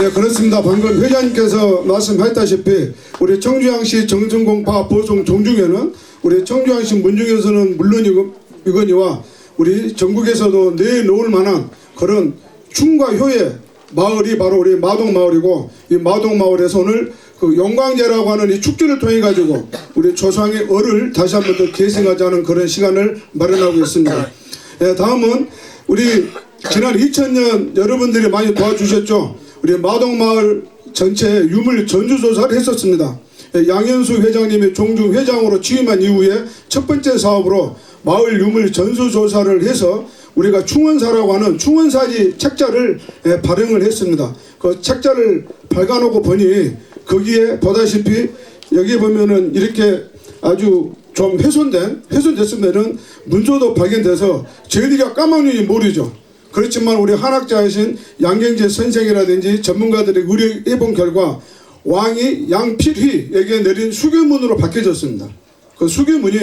예, 그렇습니다. 방금 회장님께서 말씀하셨다시피 우리 청주양시 정승공파 보송 종중에는 우리 청주양시 문중에서는 물론이거니와 우리 전국에서도 내놓을 만한 그런 충과 효의 마을이 바로 우리 마동 마을이고 이 마동 마을에서 오늘 그 영광제라고 하는 이 축제를 통해 가지고 우리 조상의 얼을 다시 한번 더 계승하자는 그런 시간을 마련하고 있습니다. 예, 다음은 우리 지난 2000년 여러분들이 많이 도와주셨죠. 우리 마동마을 전체 유물 전주조사를 했었습니다. 예, 양현수 회장님이 종중 회장으로 취임한 이후에 첫 번째 사업으로 마을 유물 전수조사를 해서 우리가 충원사라고 하는 충원사지 책자를 예, 발행을 했습니다. 그 책자를 발간하고 보니 거기에 보다시피 여기 보면은 이렇게 아주 좀 훼손된 훼손됐으면은 문조도 발견돼서 저희들이 까마귀 모르죠. 그렇지만 우리 한학자이신 양경재 선생이라든지 전문가들이 의뢰해 본 결과 왕이 양필휘에게 내린 수교문으로 바뀌어졌습니다. 그 수교문이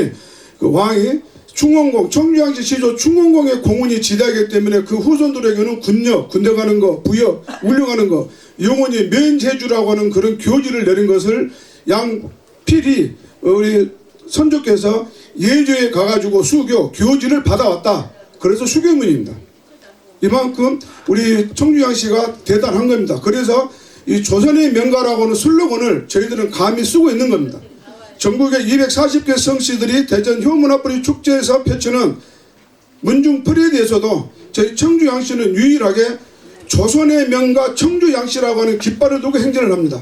그 왕이 충원공 청주양시 시조 충원공의 공원이 지대하기 때문에 그 후손들에게는 군역 군대 가는 거 부역 울려 가는 거 영원히 면제주라고 하는 그런 교지를 내린 것을 양필이 우리 선조께서 예조에 가가지고 수교 교지를 받아왔다. 그래서 수교문입니다. 이만큼 우리 청주양시가 대단한 겁니다. 그래서 이 조선의 명가라고 하는 슬로건을 저희들은 감히 쓰고 있는 겁니다. 전국의 240개 성씨들이 대전 효문화뿌리 축제에서 펼치는 문중 프레드에서도 저희 청주양시는 유일하게 조선의 명가 청주양시라고 하는 깃발을 두고 행진을 합니다.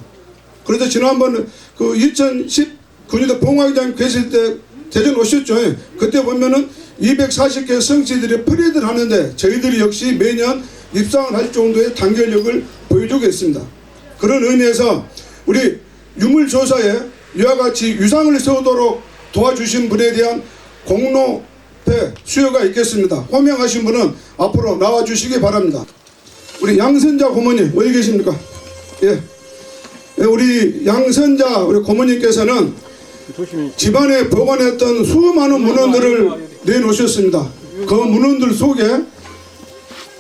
그래서 지난번 그 2019년도 봉화회장 계실 때 대전 오셨죠. 예. 그때 보면은 240개 성씨들이 프레드를 하는데 저희들이 역시 매년 입상을 할 정도의 단결력을 보여주고 있습니다. 그런 의미에서 우리 유물조사에 이와 같이 유상을 세우도록 도와주신 분에 대한 공로패 수여가 있겠습니다. 호명하신 분은 앞으로 나와주시기 바랍니다. 우리 양선자 고모님 어디 계십니까? 예. 예, 우리 양선자 우리 고모님께서는 집안에 보관했던 수많은 문헌들을 내놓으셨습니다. 그 문헌들 속에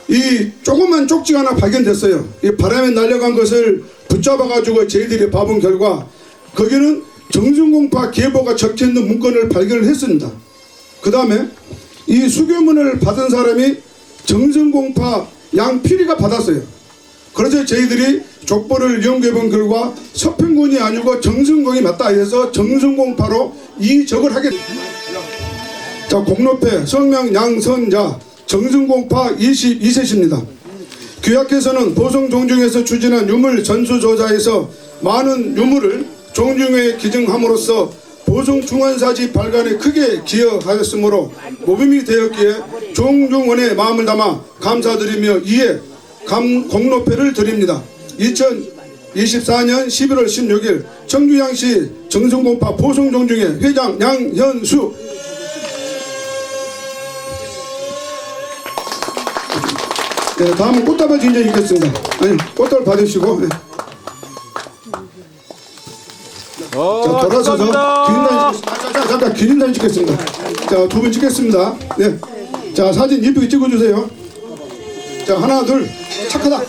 이 조그만 쪽지가 하나 발견됐어요. 이 바람에 날려간 것을 붙잡아가지고 저희들이 봐본 결과 거기는 정승공파 계보가 적혀 있는 문건을 발견을 했습니다. 그 다음에 이 수교문을 받은 사람이 정승공파 양필이가 받았어요. 그래서 저희들이 족보를 연구해 본 결과 서평군이 아니고 정승공이 맞다 해서 정승공파로 이적을 하게 자 공로패 성명 양선자 정승공파 22세십니다. 규약께서는 보성 종중에서 추진한 유물 전수조사에서 많은 유물을 종중에 기증함으로써 보성 중원사지 발간에 크게 기여하였으므로 모범이 되었기에 종중원의 마음을 담아 감사드리며 이에 감 공로패를 드립니다. 2024년 11월 16일 청주양시 정승공파 보성종중회 회장 양현수 네, 다음은 꽃다발 진정 있겠습니다. 네, 꽃다발 받으시고 네. 자, 어, 돌아서서 감사합니다. 기념사진 찍겠습니다. 자, 자, 잠깐 기념사진 찍겠습니다. 자, 두 분 찍겠습니다. 네. 자, 사진 예쁘게 찍어주세요. 자, 하나, 둘. 착하다.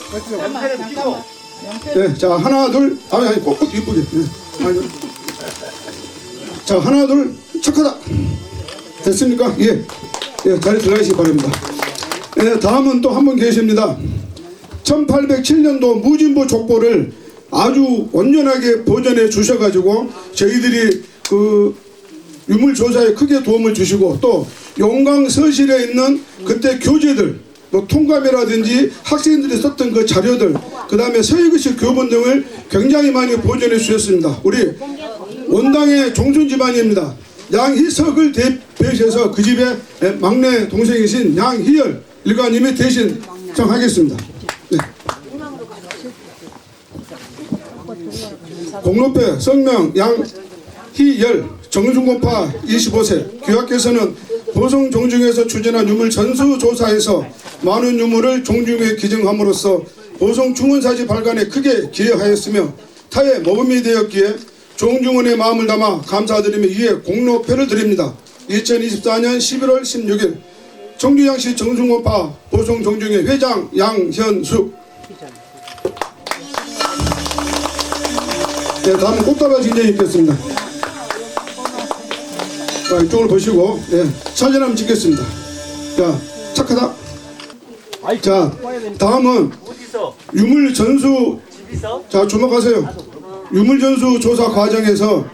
네, 자, 하나, 둘. 아니, 아니, 꽃, 꽃 예쁘게. 네. 아니, 자, 하나, 둘. 착하다. 됐습니까? 예. 예, 자리 들어가시기 바랍니다. 네, 다음은 또 한 분 계십니다. 1807년도 무진부 족보를 아주 온전하게 보존해 주셔가지고 저희들이 그 유물 조사에 크게 도움을 주시고 또 용강 서실에 있는 그때 교재들 뭐 통감이라든지 학생들이 썼던 그 자료들 그 다음에 서예글씨 교본 등을 굉장히 많이 보존해 주셨습니다. 우리 원당의 종순 집안입니다. 양희석을 대표해서 그 집의 막내 동생이신 양희열 일가님이 대신 청하겠습니다. 네. 공로패 성명 양희열 정중공파 25세 규약께서는 보성 종중에서 추진한 유물 전수조사에서 많은 유물을 종중에 기증함으로써 보성 충원사지 발간에 크게 기여하였으며 타의 모범이 되었기에 종중원의 마음을 담아 감사드리며 이에 공로패를 드립니다. 2024년 11월 16일 청주양시 정중원파 보성 종중회 회장 양현수 네, 다음은 꽃다발 진정이 있겠습니다. 자, 이쪽을 보시고, 예, 사진 한번 찍겠습니다. 자, 착하다. 자, 다음은 어디서? 유물 전수, 집에서? 자, 주목하세요. 유물 전수 조사 과정에서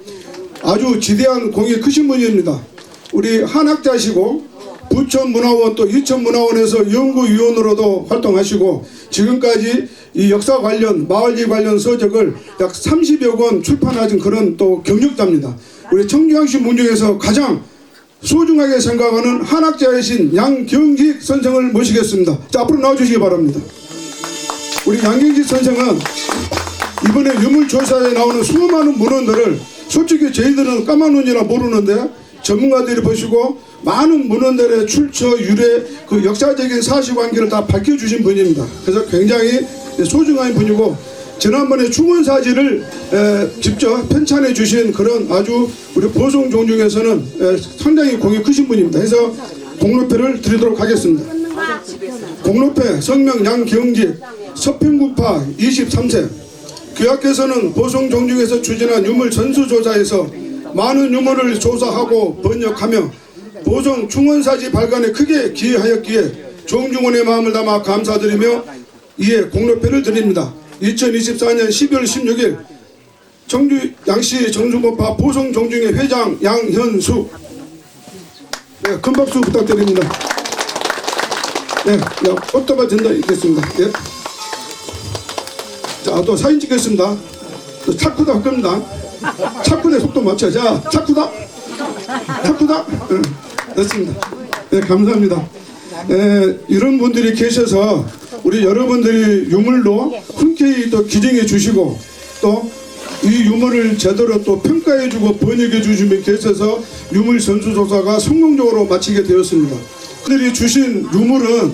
아주 지대한 공이 크신 분입니다. 우리 한학자시고, 부천문화원 또 이천문화원에서 연구위원으로도 활동하시고, 지금까지 이 역사 관련, 마을지 관련 서적을 약 30여 권 출판하신 그런 또 경력자입니다. 우리 청주항시 문중에서 가장 소중하게 생각하는 한학자이신 양경직 선생을 모시겠습니다. 자, 앞으로 나와주시기 바랍니다. 우리 양경직 선생은 이번에 유물조사에 나오는 수많은 문헌들을 솔직히 저희들은 까만 눈이라 모르는데 전문가들이 보시고 많은 문헌들의 출처, 유래, 그 역사적인 사실관계를 다 밝혀주신 분입니다. 그래서 굉장히 소중한 분이고 지난번에 충원사지를 에, 직접 편찬해 주신 그런 아주 우리 보송 종 중에서는 에, 상당히 공이 크신 분입니다. 그래서 공로패를 드리도록 하겠습니다. 공로패 성명 양경직 서평구파 23세 교학께서는 보성 종중에서 추진한 유물 전수조사에서 많은 유물을 조사하고 번역하며 보성 충원사지 발간에 크게 기여하였기에 종중원의 마음을 담아 감사드리며 이에 공로패를 드립니다. 2024년 12월 16일 청주 양시 정중고파 보성 종중회 회장 양현수 네, 큰 박수 부탁드립니다. 네, 야, 꽃다발 전달 있겠습니다. 예. 자, 또 사진 찍겠습니다. 또 차쿠다 할 겁니다. 차쿠의 속도 맞춰. 자, 차쿠다. 차쿠다. 응, 됐습니다. 네, 감사합니다. 에, 이런 분들이 계셔서 우리 여러분들이 유물로 흔쾌히 또 기증해 주시고 또 이 유물을 제대로 또 평가해 주고 번역해 주시면 계셔서 유물 전수조사가 성공적으로 마치게 되었습니다. 그들이 주신 유물은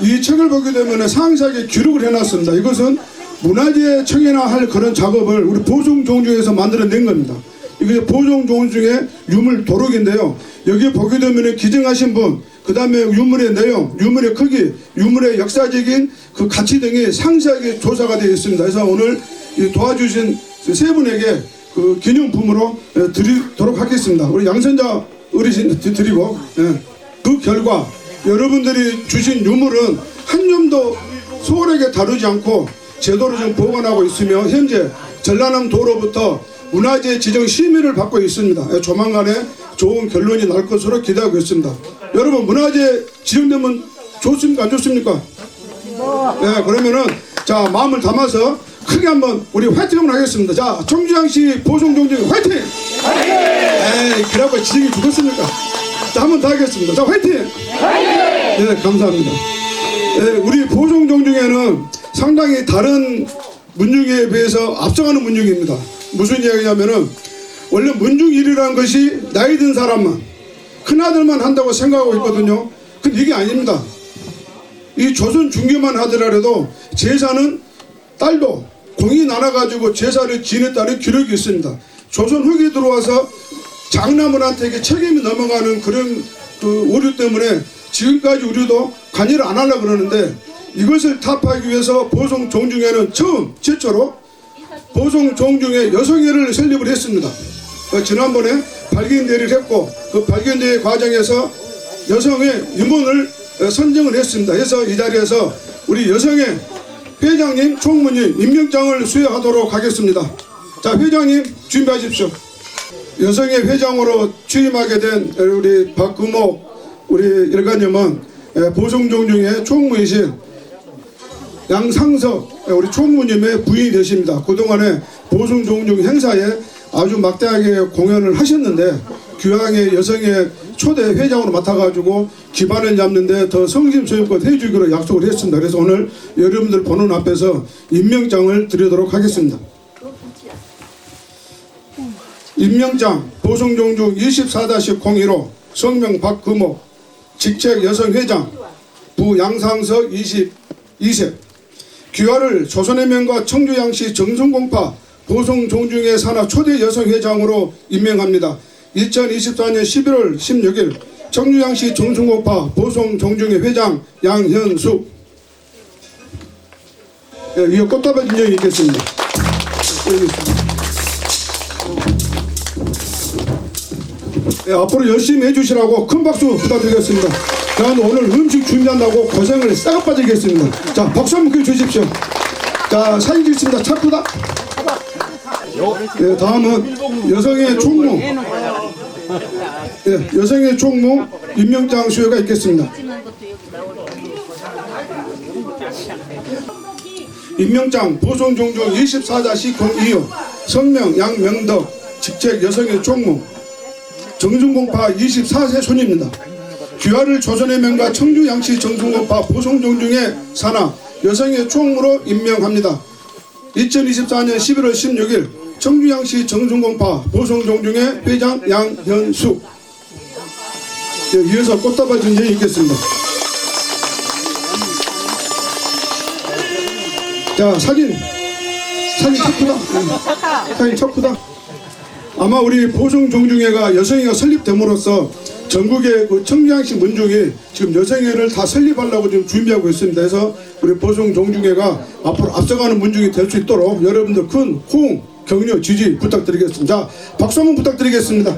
이 책을 보게 되면 상세하게 기록을 해놨습니다. 이것은 문화재 청해나 할 그런 작업을 우리 보존 종중에서 만들어낸 겁니다. 이게 보존 종중의 유물 도록인데요. 여기 보게 되면 기증하신 분, 그 다음에 유물의 내용, 유물의 크기, 유물의 역사적인 그 가치 등이 상세하게 조사가 되어 있습니다. 그래서 오늘 이 도와주신 세 분에게 그 기념품으로 예, 드리도록 하겠습니다. 우리 양선자 어르신 드- 드리고 예. 그 결과 여러분들이 주신 유물은 한 점도 소홀하게 다루지 않고 제도로 좀 보관하고 있으며 현재 전라남 도로부터 문화재 지정 심의를 받고 있습니다. 예, 조만간에 좋은 결론이 날 것으로 기대하고 있습니다. 여러분 문화재 지정되면 좋습니까? 안 좋습니까? 네, 그러면은 자 마음을 담아서 크게 한번 우리 화이팅 한번 하겠습니다. 자 청주양시 보성종중 화이팅! 에이 그래갖고 지정이 죽었습니까? 자 한번 더 하겠습니다. 자 화이팅! 네 감사합니다. 네, 우리 보성종중에는 상당히 다른 문중에 비해서 앞서가는 문중입니다. 무슨 이야기냐면은 원래 문중 일이라는 것이 나이 든 사람만 큰아들만 한다고 생각하고 있거든요. 근데 이게 아닙니다. 이 조선 중개만 하더라도 제사는 딸도 공이 나눠가지고 제사를 지냈다는 기록이 있습니다. 조선 후기 들어와서 장남들한테 책임이 넘어가는 그런 그 오류 때문에 지금까지 우리도 관여를 안 하려고 그러는데 이것을 타파하기 위해서 보성 종중에는 처음 최초로 보성 종중에 여성회를 설립을 했습니다. 어, 지난번에 발견대회를 했고 그 발견대회 과정에서 여성의 임원을 어, 선정을 했습니다. 그래서 이 자리에서 우리 여성의 회장님, 총무님 임명장을 수여하도록 하겠습니다. 자, 회장님 준비하십시오. 여성의 회장으로 취임하게 된 우리 박금옥 우리 일가님은 에, 보성종중의 총무이신 양상석 우리 총무님의 부인이 되십니다. 그동안에 보성종중 행사에 아주 막대하게 공연을 하셨는데 교황의 여성의 초대 회장으로 맡아가지고 기반을 잡는데 더 성심성의껏 해주기로 약속을 했습니다. 그래서 오늘 여러분들 보는 앞에서 임명장을 드리도록 하겠습니다. 임명장 보성종중 24-01호 성명 박금호 직책 여성회장 부양상석 22세 귀화를 조선의 명과 청주양시 정성공파 보성종중의 산하 초대 여성회장으로 임명합니다. 2024년 11월 16일 청주양시 정성공파 보성종중의 회장 양현수 예, 이어 꽃다발 인정이 있겠습니다. 예, 앞으로 열심히 해주시라고 큰 박수 부탁드리겠습니다. 저는 오늘 음식 준비한다고 고생을 싹 빠지겠습니다. 자, 박수 한번 주십시오. 자, 사진 찍습니다. 차프다. 예, 다음은 여성의 총무. 예, 여성의 총무 임명장 수여가 있겠습니다. 임명장 보송종종 24-02호 성명 양명덕 직책 여성의 총무 정중공파 24세 손입니다. 귀화를 조선의 명가 청주 양씨 정중공파 보송종중의 산하 여성의 총무로 임명합니다. 2024년 11월 16일 청주 양씨 정중공파 보송종중의 회장 양현숙 예, 이어서 꽃다발 전쟁이 있겠습니다. 자 사진 사진 척구다 응. 사진 척구다 아마 우리 보성 종중회가 여성회가 설립됨으로써 전국의 그 청주항시 문중이 지금 여성회를 다 설립하려고 지금 준비하고 있습니다. 그래서 우리 보성 종중회가 앞으로 앞서가는 문중이 될 수 있도록 여러분들 큰 호응, 격려, 지지 부탁드리겠습니다. 자, 박수 한번 부탁드리겠습니다.